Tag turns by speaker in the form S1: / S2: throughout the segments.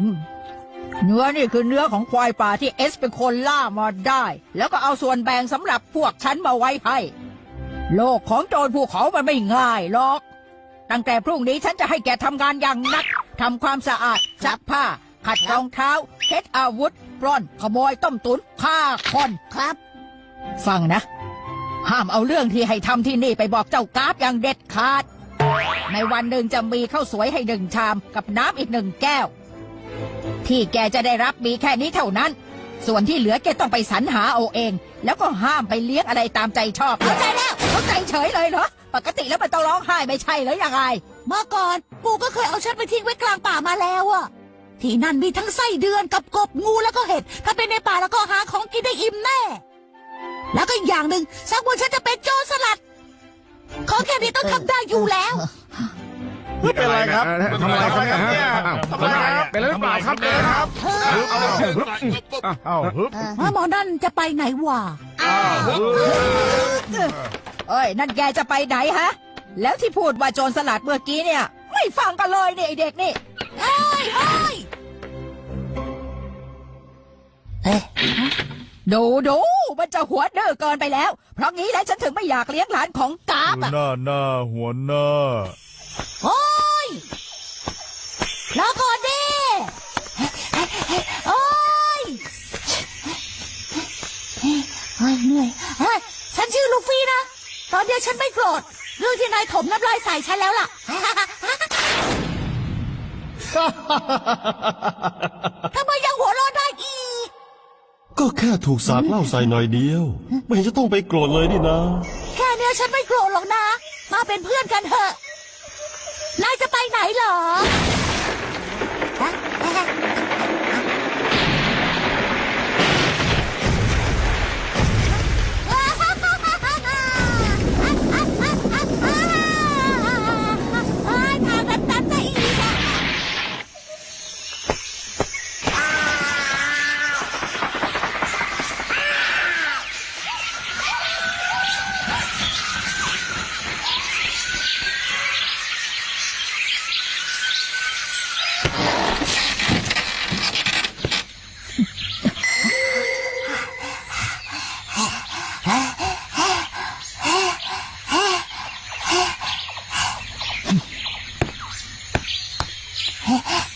S1: อืมเนื้อนี่คือเนื้อของควายป่าที่เอสเป็นคนล่ามาได้ แล้วก็เอาส่วนแบ่งสำหรับพวกฉันมาไว้ให้ โลกของโจรภูเขามันไม่ง่ายหรอก ตั้งแต่พรุ่งนี้ฉันจะให้แกทำงานอย่างหนักทำความสะอาดซักผ้า ขัดรองเท้าเช็ดอาวุธปล้นขโมยต้มตุนฆ่าคน
S2: ครับ
S1: ฟังนะ ห้ามเอาเรื่องที่ให้ทำที่นี่ไปบอกเจ้ากราฟอย่างเด็ดขาด ในวันหนึ่งจะมีข้าวสวยให้หนึ่งชามกับน้ำอีกหนึ่งแก้ว ที่แกจะได้รับมีแค่นี้เท่านั้น ส่วนที่เหลือแกต้องไปสรรหาเอาเอง แล้วก็ห้ามไปเลี้ยงอะไรตามใจชอบ
S2: เข้าใจแล้ว
S1: เข้าใจเฉยเลยเหรอปกติแล้วมันต้องร้องไห้ไม่ใช่เหรอยังไง
S2: เมื่อก่อนปู่ก็เคยเอาฉันไปทิ้งไว้กลางป่ามาแล้วอะที่นั่นมีทั้งไส้เดือนกับกบงูแล้วก็เห็ด ถ้าเป็นในป่าแล้วก็หาของกินได้อิ่มแน่ แล้วก็อีกอย่างหนึ่งสักวันฉันจะเป็นโจรสลัด ขอแค่นี้ต้องทำได้อยู่แล้ว
S3: เป็นไรครับ
S4: ทำอะไรครับเนี่ย
S3: ทำอะไร ครับ
S4: เป็นอะไรหรือเปล่าครับ
S3: เป็นไรครับ
S2: เอา
S3: ฮึบ
S2: ว่าหมอนั่นจะไปไหนวะ
S1: เอ้ยนั่นแกจะไปไหนฮะ แล้วที่พูดว่าโจรสลัดเมื่อกี้เนี่ย ไม่ฟังกันเลยเนี่ยไอเด็กนี่
S2: เฮ้ยเฮ้ยเฮ้ย
S1: ดูดูมันจะหัวเด้อเกินไปแล้ว เพราะงี้แหล้วฉันถึงไม่อยากเลี้ยงหลานของกาบ
S3: หัว
S1: อะ
S3: หน้าหน้าหัวหน้า
S2: โอ้ยรอก่อนดิโอ้ยเฮ้ยเหนื่อยเฮ้ยฉันชื่อลูฟี่นะ ตอนเดียวฉันไม่โกรธ เรื่องที่นายถมน้ำลายใส่ฉันแล้วล่ะ ทำไมยังหัวเร้อนได้อีก
S5: ก็แค่ถูกสาดเหล้าใส่หน่อยเดียว ไม่เห็นจะต้องไปโกรธเลยนี่นะ
S2: แค่เนี้ยฉันไม่โกรธหรอกนะ มาเป็นเพื่อนกันเถอะ นายจะไปไหนเหรอ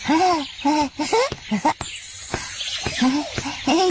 S2: เฮ้ย